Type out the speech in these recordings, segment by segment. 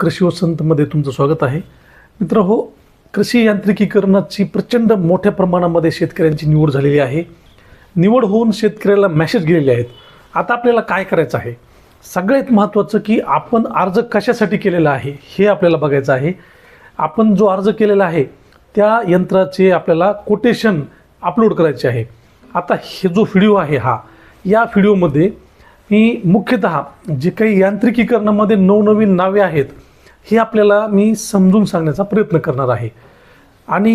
कृषी वसंतमध्ये तुमचं स्वागत आहे. मित्र हो कृषी यांत्रिकीकरणाची प्रचंड मोठ्या प्रमाणामध्ये शेतकऱ्यांची निवड झालेली आहे. निवड होऊन शेतकऱ्याला मॅसेज गेलेले आहेत. आता आपल्याला काय करायचं आहे? सगळ्यात महत्त्वाचं की आपण अर्ज कशासाठी केलेला आहे हे आपल्याला बघायचं आहे. आपण जो अर्ज केलेला आहे त्या यंत्राचे आपल्याला कोटेशन अपलोड करायचे आहे. आता हे जो व्हिडिओ आहे हा या व्हिडिओमध्ये मी मुख्यतः जे काही यांत्रिकीकरणामध्ये नवनवीन नावे आहेत हे आपल्याला मी समजून सांगण्याचा प्रयत्न करणार आहे. आणि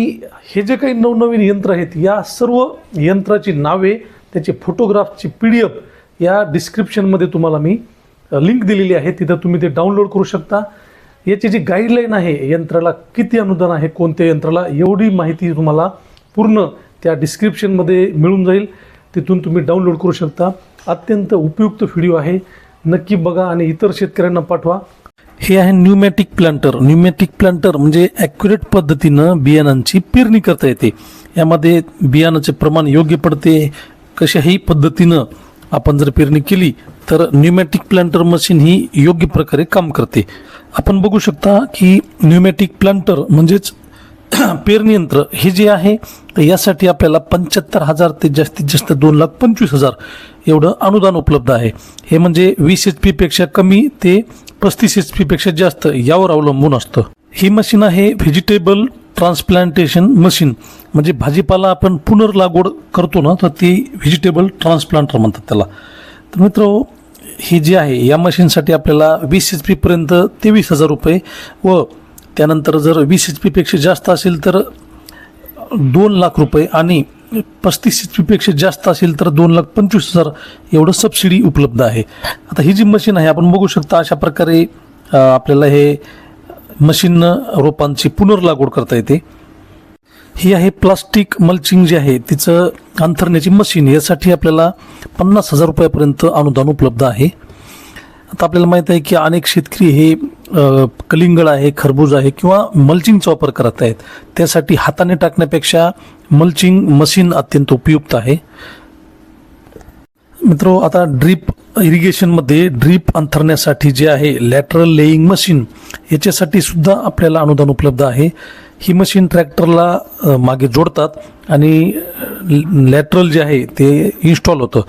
हे जे काही नवनवीन यंत्र आहेत या सर्व यंत्राची नावे त्याचे फोटोग्राफची पी डी एफ या डिस्क्रिप्शनमध्ये तुम्हाला मी लिंक दिलेली आहे. तिथं तुम्ही ते डाउनलोड करू शकता. याची जी गाईडलाईन आहे यंत्राला किती अनुदान आहे कोणत्या यंत्राला एवढी माहिती तुम्हाला पूर्ण त्या डिस्क्रिप्शनमध्ये मिळून जाईल. तिथून तुम्ही डाउनलोड करू शकता. अत्यंत उपयुक्त व्हिडिओ आहे. नक्की बघा आणि इतर शेतकऱ्यांना पाठवा. हे आहे न्यूमॅटिक प्लांटर न्यूमॅटिक प्लांटर म्हणजे ॲक्युरेट पद्धतीनं बियाणांची पेरणी करता येते. यामध्ये बियाणाचे प्रमाण योग्य पडते. कशाही पद्धतीनं आपण जर पेरणी केली तर न्यूमॅटिक प्लांटर मशीन ही योग्य प्रकारे काम करते. आपण बघू शकता की न्यूमॅटिक प्लांटर म्हणजेच पेरणी यंत्र हे जे आहे तर यासाठी आपल्याला पंच्याहत्तर हजार ते जास्तीत जास्त दोन लाख पंचवीस हजार एवढं अनुदान उपलब्ध आहे. हे म्हणजे वीस एच पीपेक्षा कमी ते पस्तीस एच पीपेक्षा जास्त यावर अवलंबून असतं. ही मशीन आहे व्हेजिटेबल ट्रान्सप्लांटेशन मशीन म्हणजे भाजीपाला आपण पुनर्लागवड करतो ना तर ती व्हेजिटेबल ट्रान्सप्लांटर म्हणतात त्याला. तर मित्र ही जी आहे या मशीनसाठी आपल्याला वीस एच पीपर्यंत तेवीस हजार रुपये व त्यानंतर जर वीस एच पीपेक्षा जास्त असेल तर दोन लाख रुपये आणि पस्तीस एच पीपेक्षा जास्त असेल तर दोन लाख पंचवीस हजार एवढं सबसिडी उपलब्ध आहे. आता ही जी मशीन आहे आपण बघू शकता अशा प्रकारे आपल्याला हे मशीन रोपांची पुनर्लागवड करता येते. ही आहे प्लास्टिक मल्चिंग जे आहे तिचं अंथरण्याची मशीन यासाठी आपल्याला पन्नास हजार रुपयापर्यंत अनुदान उपलब्ध आहे. आता आपल्याला माहीत आहे की अनेक शेतकरी हे कलिंगड आहे खरबूज आहे किंवा मल्चिंगचा वापर करत आहेत त्यासाठी हाताने टाकण्यापेक्षा मल्चिंग मशीन अत्यंत उपयुक्त आहे. मित्रो आता ड्रीप इरिगेशनमध्ये ड्रीप अंथरण्यासाठी जे आहे लॅटरल लेईंग मशीन याच्यासाठी सुद्धा आपल्याला अनुदान उपलब्ध आहे. ही मशीन ट्रॅक्टरला मागे जोडतात आणि लॅटरल जे आहे ते इन्स्टॉल होतं.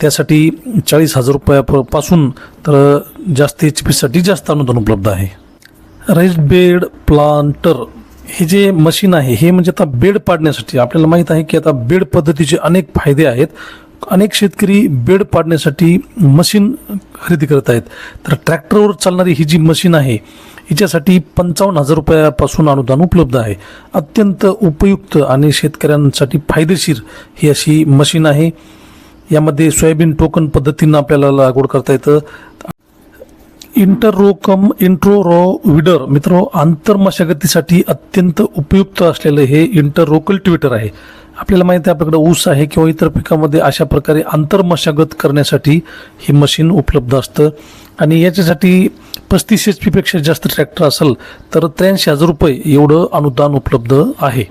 त्यासाठी चाळीस हजार रुपयापासून तर जास्त एच पीसाठी जास्त अनुदान उपलब्ध आहे. राईस बेड प्लांटर हे जे मशीन आहे हे म्हणजे आता बेड पाडण्यासाठी आपल्याला माहीत आहे की आता बेड पद्धतीचे अनेक फायदे आहेत. अनेक शेतकरी बेड पाडण्यासाठी मशीन खरेदी करत आहेत. तर ट्रॅक्टरवर चालणारी ही जी मशीन आहे हिच्यासाठी पंचावन्न हजार रुपयापासून अनुदान उपलब्ध आहे. अत्यंत उपयुक्त आणि शेतकऱ्यांसाठी फायदेशीर ही अशी मशीन आहे. यामध्ये सोयाबीन टोकन पद्धतीनं आपल्याला लागवड करता येतं. इंटररोकम इंट्रोरो विडर मित्र आंतरमशागतीसाठी अत्यंत उपयुक्त असलेलं हे इंटररोकल ट्विटर आहे. आपल्याला माहिती आहे आपल्याकडे ऊस आहे किंवा इतर पिकामध्ये अशा प्रकारे आंतरमशागत करण्यासाठी हे मशीन उपलब्ध असतं. आणि याच्यासाठी पस्तीस एच पीपेक्षा जास्त ट्रॅक्टर असेल तर त्र्याऐंशी हजार रुपये एवढं अनुदान उपलब्ध आहे.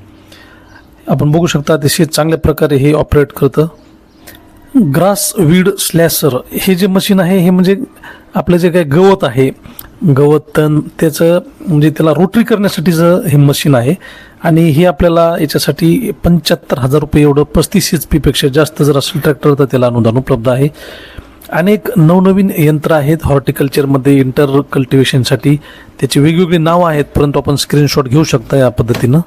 आपण बघू शकता अतिशय चांगल्या प्रकारे हे ऑपरेट करतं. ग्रास वीड स्लॅसर हे जे मशीन आहे हे म्हणजे आपलं जे काही गवत आहे गवत तण त्याचं म्हणजे त्याला रोटरी करण्यासाठीचं हे मशीन आहे. आणि हे आपल्याला याच्यासाठी पंच्याहत्तर हजार रुपये एवढं पस्तीस एच पीपेक्षा जास्त जर असेल ट्रॅक्टर तर त्याला अनुदान उपलब्ध आहे. अनेक नवनवीन यंत्र आहेत हॉर्टिकल्चरमध्ये इंटर कल्टिवेशनसाठी त्याची वेगवेगळी नावं आहेत परंतु आपण स्क्रीनशॉट घेऊ शकता या पद्धतीनं.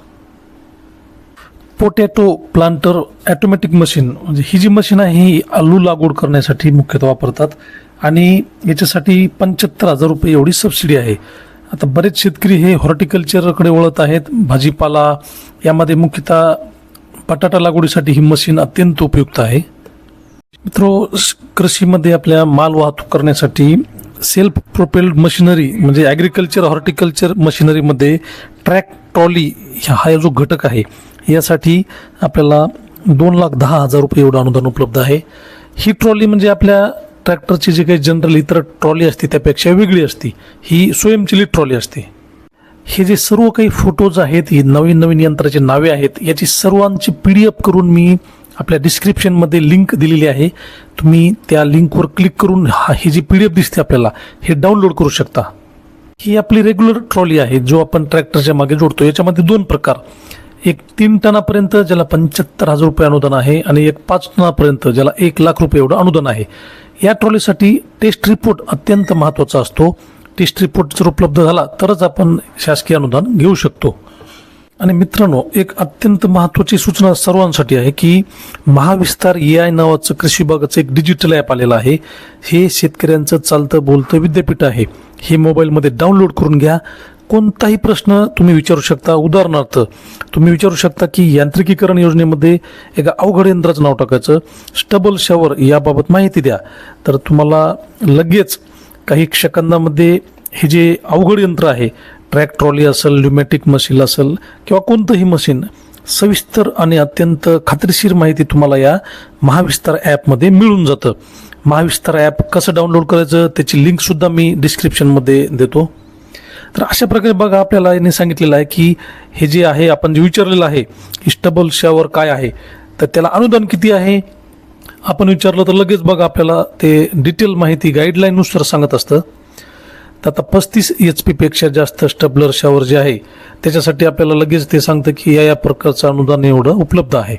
पोटॅटो प्लांटर ॲटोमॅटिक मशीन म्हणजे ही जी मशीन आहे ही आलू लागवड करण्यासाठी मुख्यतः वापरतात. आणि याच्यासाठी पंच्याहत्तर हजार रुपये एवढी सबसिडी आहे. आता बरेच शेतकरी हे हॉर्टिकल्चरकडे वळत आहेत. भाजीपाला यामध्ये मुख्यतः बटाटा लागवडीसाठी ही मशीन अत्यंत उपयुक्त आहे. मित्रो कृषीमध्ये आपल्या माल वाहतूक करण्यासाठी सेल्फ प्रोपेल्ड मशिनरी म्हणजे ॲग्रिकल्चर हॉर्टिकल्चर मशिनरीमध्ये ट्रॅक ट्रॉली हा जो घटक आहे यासाठी आपल्याला दोन लाख दहा हजार रुपये एवढं अनुदान उपलब्ध आहे. ही ट्रॉली म्हणजे आपल्या ट्रॅक्टरची जी काही जनरल इतर ट्रॉली असते त्यापेक्षा वेगळी असते. ही स्वयंचलित ट्रॉली असते. हे जे सर्व काही फोटोज आहेत ही नवीन नवीन यंत्राची नावे आहेत याची सर्वांची पी डी एफ करून मी आपल्या डिस्क्रिप्शनमध्ये लिंक दिलेली आहे. तुम्ही त्या लिंकवर क्लिक करून हा ही जी पी डी एफ दिसते आपल्याला हे डाउनलोड करू शकता. ही आपली रेग्युलर ट्रॉली आहे जो आपण ट्रॅक्टरच्या मागे जोडतो. याच्यामध्ये दोन प्रकार. एक तीन टनापर्यंत ज्याला पंच्याहत्तर हजार रुपये अनुदान आहे आणि एक पाच टनापर्यंत ज्याला एक लाख रुपये एवढं अनुदान आहे. या ट्रॉलीसाठी टेस्ट रिपोर्ट अत्यंत महत्त्वाचा असतो. टेस्ट रिपोर्ट जर उपलब्ध झाला तरच आपण शासकीय अनुदान घेऊ शकतो. आणि मित्रांनो एक अत्यंत महत्त्वाची सूचना सर्वांसाठी आहे की महाविस्तार ए आय नावाचं कृषी विभागाचं एक डिजिटल ॲप आलेलं आहे. हे शेतकऱ्यांचं चालतं बोलतं विद्यापीठ आहे. हे मोबाईलमध्ये डाउनलोड करून घ्या. कोणताही प्रश्न तुम्ही विचारू शकता. उदाहरणार्थ तुम्ही विचारू शकता की यांत्रिकीकरण योजनेमध्ये एका अवघड यंत्राचं नाव टाकायचं. स्टबल शॉवर याबाबत माहिती द्या. तर तुम्हाला लगेच काही सेकंदामध्ये हे जे अवघड यंत्र आहे ट्रॅक ट्रॉली असेल ल्युमॅटिक मशीन असेल किंवा कोणतंही मशीन सविस्तर आणि अत्यंत खात्रीशीर माहिती तुम्हाला या महाविस्तार ॲपमध्ये मिळून जातं. महाविस्तार ॲप कसं डाउनलोड करायचं त्याची लिंकसुद्धा मी डिस्क्रिप्शनमध्ये देतो. तर अशा प्रकारे बघा आपल्याला याने सांगितलेलं आहे की हे जे आहे आपण जे विचारलेलं आहे की स्टबल शॉवर काय आहे तर त्याला अनुदान किती आहे? आपण विचारलं तर लगेच बघा आपल्याला ते डिटेल माहिती गाईडलाईननुसार सांगत असतं. तर आता पस्तीस एच पीपेक्षा जास्त स्टबलर शॉवर जे आहे त्याच्यासाठी आपल्याला लगेच ते सांगतं की या या प्रकारचं अनुदान एवढं उपलब्ध आहे.